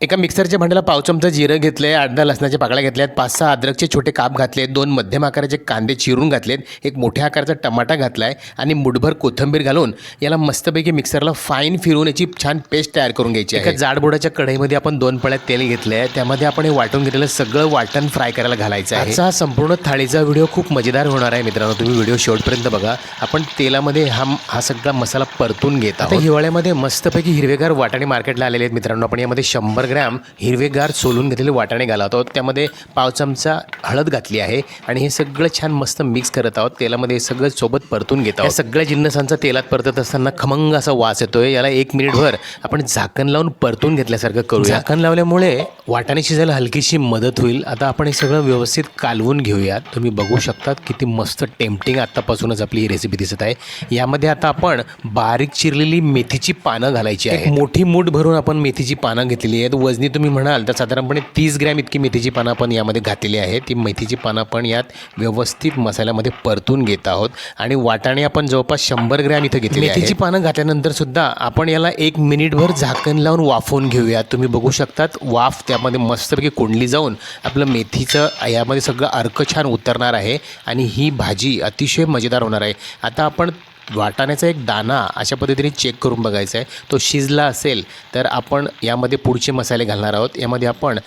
एका मिक्सरच्या भांड्याला पाव चमचा जिरं घेतलंय आठ दहा लसणाच्या पाकळ्या घेतल्यात पाच सहा अद्रकचे छोटे काप घातले दोन मध्यम आकाराचे कांदे चिरून घातलेत एक मोठ्या आकाराचा टमाटा घातलाय आणि मुठभर कोथिंबीर घालून याला मस्तपैकी मिक्सरला फाईन फिरवून याची छान पेस्ट तयार करून घ्यायची आहे. एका जाडबोडाच्या कढईमध्ये आपण दोन पळ्यात तेल घेतलंय त्यामध्ये आपण हे वाटून घेतलेलं सगळं वाटण फ्राय करायला घालायचं आहे. हा संपूर्ण थाळीचा व्हिडिओ खूप मजेदार होणार आहे मित्रांनो. तुम्ही व्हिडिओ शेवटपर्यंत बघा. आपण तेलामध्ये हा हा सगळा मसाला परतून घेत आहोत. हिवाळ्यामध्ये मस्तपैकी हिरवेगार वाटाणे मार्केटला आलेले आहेत मित्रांनो. आपण यामध्ये शंभर ग्रॅम हिरवेगार सोलून घेतलेले वाटाणे घालत आहोत. त्यामध्ये पाव चमचा हळद घातली आहे आणि हे सगळं छान मस्त मिक्स करत आहोत. तेलामध्ये हे सगळं सोबत परतून घेत आहोत. सगळ्या जिन्नसांचा तेलात परतत असताना खमंग असा वास येतोय. याला एक मिनिटभर आपण झाकण लावून परतून घेतल्यासारखं करू झाकण लावल्यामुळे वाटाणे शिजायला हलकीशी मदत होईल. आता आपण हे सगळं व्यवस्थित कालवून घेऊयात तुम्ही बघू शकतात किती मस्त टेम्पटिंग आतापासूनच आपली ही रेसिपी दिसत आहे. यामध्ये आता आपण बारीक चिरलेली मेथीची पानं घालायची आहे मोठी मूठ भरून आपण मेथीची पानं घेतलेली आहेत. वजनी तुम्ही म्हणाल तर साधारणपणे तीस ग्रॅम इतकी मेथीची पानं आपण यामध्ये घातलेली आहे ती मेथीची पानं आपण यात व्यवस्थित मसाल्यामध्ये परतून घेत आहोत. आणि वाटाणे आपण जवळपास शंभर ग्रॅम इथं घेतली मेथीची पानं घातल्यानंतर सुद्धा आपण याला एक मिनिटभर झाकण लावून वाफवून घेऊयात तुम्ही बघू शकतात वाफ त्यामध्ये मस्तपैकी कोंडली जाऊन आपलं मेथीचं यामध्ये सगळं अर्क छान उतरणार आहे. आणि ही भाजी अतिशय मजेदार होणार आहे. आता आपण वाटाण्याचा एक दाणा अशा पद्धतीने चेक करून बघायचा आहे तो शिजला असेल तर आपण यामध्ये पुढचे मसाले घालणार आहोत. यामध्ये आपण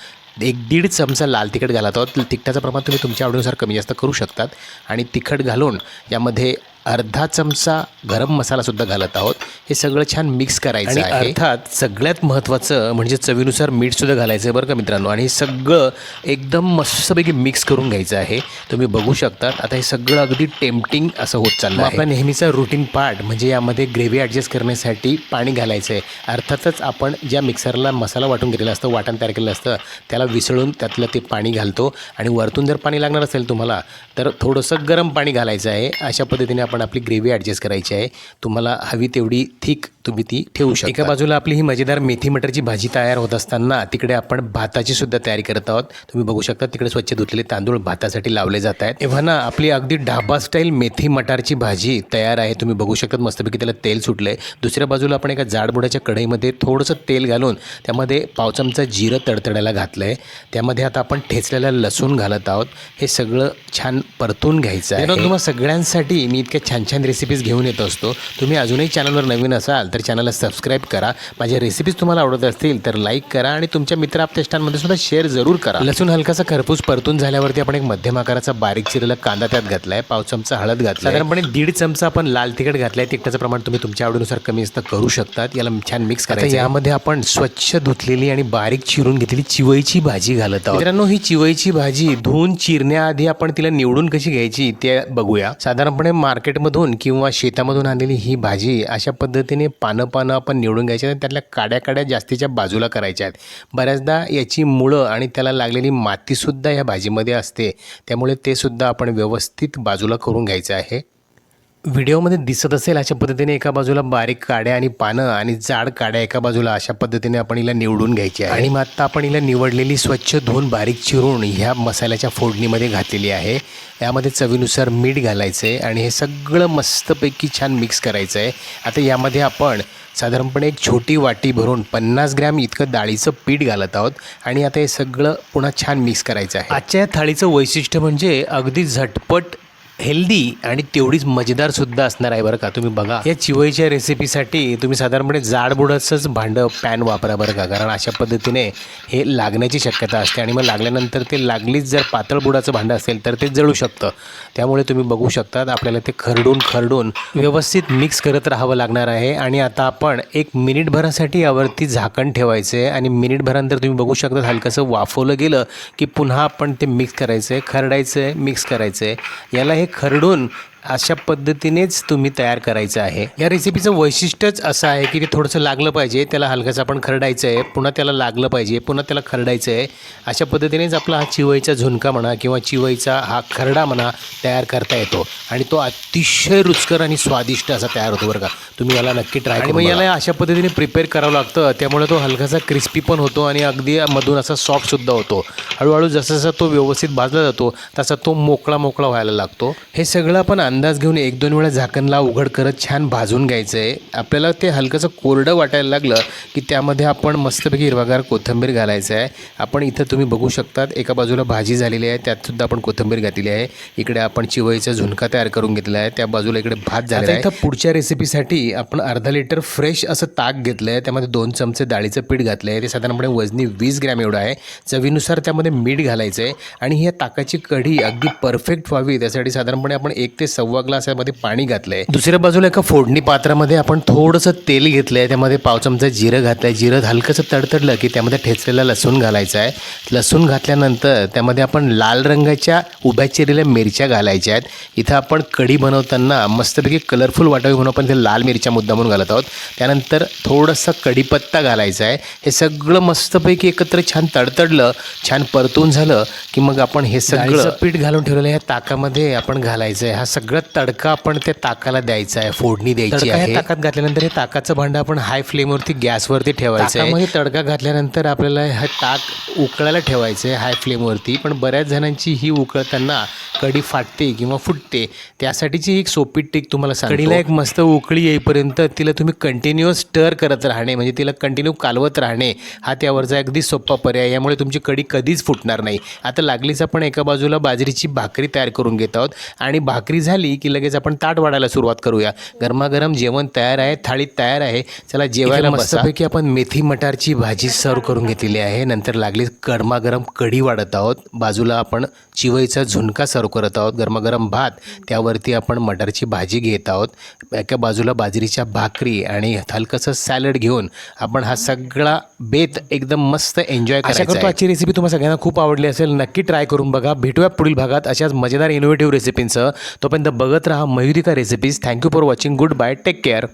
एक दीड चमचा लाल तिखट घालत आहोत. तिखटाचं प्रमाण तुम्ही तुमच्या आवडीनुसार कमी जास्त करू शकतात. आणि तिखट घालून यामध्ये अर्धा चमचा गरम मसालासुद्धा घालत आहोत. हे सगळं छान मिक्स करायचं आहे. अर्थात सगळ्यात महत्त्वाचं म्हणजे चवीनुसार मीठसुद्धा घालायचं आहे बरं का मित्रांनो. आणि हे सगळं एकदम मस्तपैकी मिक्स करून घ्यायचं आहे. तुम्ही बघू शकतात. आता हे सगळं अगदी टेम्पटिंग असं होत चाललं आहे. आपला नेहमीचा रुटीन पार्ट म्हणजे यामध्ये ग्रेव्ही ॲडजस्ट करण्यासाठी पाणी घालायचं आहे अर्थातच आपण ज्या मिक्सरला मसाला वाटून घेतलेला असतं वाटण तयार केलेलं असतं त्याला विसळून त्यातलं ते पाणी घालतो. आणि वरतून जर पाणी लागणार असेल तुम्हाला तर थोडंसं गरम पाणी घालायचं आहे. अशा पद्धतीने आपण आपली ग्रेव्ही ॲडजस्ट करायची आहे. तुम्हाला हवी तेवढी थिक तुम्ही ती ठेवू शकता. एका बाजूला आपली ही मजेदार मेथी मटरची भाजी तयार होत असताना तिकडे आपण भाताची सुद्धा तयारी करत आहोत. तुम्ही बघू शकता तिकडे स्वच्छ धुतलेले तांदूळ भातासाठी लावले जात आहेत. तेव्हा ना आपली अगदी ढाबा स्टाईल मेथी मटारची भाजी तयार आहे. तुम्ही बघू शकता मस्तपैकी त्याला तेल सुटलंय. दुसऱ्या बाजूला आपण एका जाडबुडाच्या कढईमध्ये थोडंसं तेल घालून त्यामध्ये पाव चमचा जिरं तडतडायला घातलं आहे त्यामध्ये आता आपण ठेचलेला लसूण घालत आहोत. हे सगळं छान परतून घ्यायचं आहे. तुम्हाला सगळ्यांसाठी मी इतक्या छान छान रेसिपीज घेऊन येत असतो. तुम्ही अजूनही चॅनलवर नवीन असाल तर चॅनलला सबस्क्राईब करा. माझ्या रेसिपीज तुम्हाला आवडत असतील तर लाईक करा आणि तुमच्या मित्र आपतेष्टांमध्ये सुद्धा शेअर जरूर करा. लसूण हलकासा खरपूस परतून झाल्यावरती आपण एक मध्यम आकाराचा बारीक चिरलेला कांदा त्यात घातलाय. पाव चमचा हळद घातला साधारणपणे दीड चमचा आपण लाल तिखट घातलाय. तिखटाचं प्रमाण तुम्ही तुमच्या आवडीनुसार कमी जास्त करू शकतात. याला छान मिक्स करायचं यामध्ये आपण स्वच्छ धुतलेली आणि बारीक चिरून घेतलेली चिवईची भाजी घालत आहोत. मित्रांनो ही चिवईची भाजी धुवून चिरण्याआधी आपण तिला निवडून कशी घ्यायची ते बघूया. साधारणपणे मार्केटमधून किंवा शेतामधून आणलेली ही भाजी अशा पद्धतीने पानं पानं आपण निवडून घ्यायच्या आणि त्यातल्या काड्या काड्या जास्तीच्या बाजूला करायच्या आहेत. बऱ्याचदा याची मुळं आणि त्याला लागलेली मातीसुद्धा या भाजीमध्ये असते. त्यामुळे ते सुद्धा आपण व्यवस्थित बाजूला करून घ्यायचं आहे. व्हिडिओमध्ये दिसत असेल अशा पद्धतीने एका बाजूला बारीक काड्या आणि पानं आणि जाड काड्या एका बाजूला अशा पद्धतीने आपण हिला निवडून घ्यायची आहे. आणि मग आत्ता आपण हिला निवडलेली स्वच्छ धुवून बारीक चिरून ह्या मसाल्याच्या फोडणीमध्ये घातलेली आहे. यामध्ये चवीनुसार मीठ घालायचं आहे आणि हे सगळं मस्तपैकी छान मिक्स करायचं आहे आता यामध्ये आपण साधारणपणे एक छोटी वाटी भरून पन्नास ग्रॅम इतकं डाळीचं पीठ घालत आहोत आणि आता हे सगळं पुन्हा छान मिक्स करायचं आहे. आजच्या या थाळीचं वैशिष्ट्य म्हणजे अगदी झटपट हेल्दी आणि तेवढीच मजेदारसुद्धा असणार आहे बरं का. तुम्ही बघा या चिवईच्या रेसिपीसाठी तुम्ही साधारणपणे जाडबुडाचंच भांडं पॅन वापरा बरं का. कारण अशा पद्धतीने हे लागण्याची शक्यता असते आणि मग लागल्यानंतर ते लागलीच जर पातळ बुडाचं भांडं असेल तर ते जळू शकतं. त्यामुळे तुम्ही बघू शकतात आपल्याला ते खरडून खरडून व्यवस्थित मिक्स करत राहावं लागणार आहे. आणि आता आपण एक मिनिटभरासाठी यावरती झाकण ठेवायचं आहे आणि मिनिटभरानंतर तुम्ही बघू शकता हलकंसं वाफवलं गेलं की पुन्हा आपण ते मिक्स करायचं आहे खरडायचं आहे मिक्स करायचं आहे याला हे खरडून अशा पद्धतीनेच तुम्ही तयार करायचं आहे. या रेसिपीचं वैशिष्ट्यच असं आहे की ते थोडंसं लागलं पाहिजे त्याला हलकंसं आपण खरडायचं आहे पुन्हा त्याला लागलं पाहिजे पुन्हा त्याला खरडायचं आहे अशा पद्धतीनेच आपला हा चिवईचा झुणका म्हणा किंवा चिवईचा हा खरडा म्हणा तयार करता येतो. आणि तो अतिशय रुचकर आणि स्वादिष्ट असा तयार होतो बरं का. तुम्ही याला नक्की ट्राय आणि मग याला अशा पद्धतीने प्रिपेअर करावं लागतं त्यामुळे तो हलकासा क्रिस्पी पण होतो आणि अगदी मधून असा सॉफ्टसुद्धा होतो. हळूहळू जसं जसं तो व्यवस्थित भाजला जातो तसा तो मोकळा मोकळा व्हायला लागतो. हे सगळं आपण अंदाज घेऊन एक दोन वेळा झाकणला उघड करत छान भाजून घ्यायचं आहे आपल्याला ते हलकंसं कोरडं वाटायला लागलं की त्यामध्ये आपण मस्तपैकी हिरवागार कोथिंबीर घालायचं आहे आपण इथं तुम्ही बघू शकतात एका बाजूला भाजी झालेली आहे त्यातसुद्धा आपण कोथिंबीर घातलेली आहे. इकडे आपण चिवईचा झुणका तयार करून घेतला आहे त्या बाजूला इकडे भात झालेला आहे. इथं पुढच्या रेसिपीसाठी आपण अर्धा लिटर फ्रेश असं ताक घेतलं आहे त्यामध्ये दोन चमचे डाळीचं पीठ घातलं आहे ते साधारणपणे वजनी वीस ग्रॅम एवढं आहे. चवीनुसार त्यामध्ये मीठ घालायचं आहे आणि ही ताकाची कढी अगदी परफेक्ट व्हावी त्यासाठी साधारणपणे आपण एक ते सव्वा ग्लास यामध्ये पाणी घातलं आहे दुसऱ्या बाजूला एका फोडणी पात्रामध्ये आपण थोडंसं तेल घेतलं आहे त्यामध्ये पाव चमचा जिरं घातलं आहे जिरं हलकंसं तडतडलं की त्यामध्ये ठेचलेला लसूण घालायचा आहे लसूण घातल्यानंतर त्यामध्ये आपण लाल रंगाच्या उभ्या चिरलेल्या मिरच्या घालायच्या आहेत इथं आपण कढी बनवताना मस्तपैकी कलरफुल वाटावी म्हणून आपण ते लाल मिरच्या मुद्दा म्हणून घालत आहोत. त्यानंतर थोडंसं कढीपत्ता घालायचा आहे हे सगळं मस्तपैकी एकत्र छान तडतडलं छान परतून झालं की मग आपण हे सगळं पीठ घालून ठेवलेलं ह्या ताकामध्ये आपण घालायचं आहे हा सगळं तडका आपण त्या ताकाला द्यायचा आहे फोडणी द्यायची आहे. ताकात घातल्यानंतर हे ताकाचं भांडं आपण हाय फ्लेमवरती गॅसवरती ठेवायचं आहे. तडका घातल्यानंतर आपल्याला हे ताक उकळायला ठेवायचं आहे हाय फ्लेमवरती पण बऱ्याच जणांची ही उकळताना कढी फाटते किंवा फुटते त्यासाठीची एक सोपी टिक तुम्हाला सांग कढीला एक मस्त उकळी येईपर्यंत तिला तुम्ही कंटिन्युअस स्टर करत राहणे म्हणजे तिला कंटिन्यू कालवत राहणे हा त्यावरचा अगदी सोपा पर्याय. यामुळे तुमची कढी कधीच फुटणार नाही. आता लागलीच आपण एका बाजूला बाजरीची भाकरी तयार करून घेत आहोत. आणि भाकरी झाली की लगेच आपण ताट वाढायला सुरुवात करूया. गरमागरम जेवण तयार आहे थाळी तयार आहे. चला जेवायला मस्तपैकी आपण मेथी मटारची भाजी सर्व करून घेतलेली आहे. नंतर लागली गरमागरम कढी वाढत आहोत. बाजूला आपण चिवईचा झुणका सर्व करत आहोत. गरमागरम भात त्यावरती आपण मटारची भाजी घेत आहोत. एका बाजूला बाजरीच्या भाकरी आणि हलकंसं सॅलड घेऊन आपण हा सगळा बेत एकदम मस्त एन्जॉय करायचा करतो आजची रेसिपी तुम्हाला सगळ्यांना खूप आवडली असेल. नक्की ट्राय करून बघा. भेटूया पुढील भागात अशाच मजेदार इनोव्हेटिव्ह रेसिपींसह तोपर्यंत बघत राहा Mayurika recipes thank you for watching good bye take care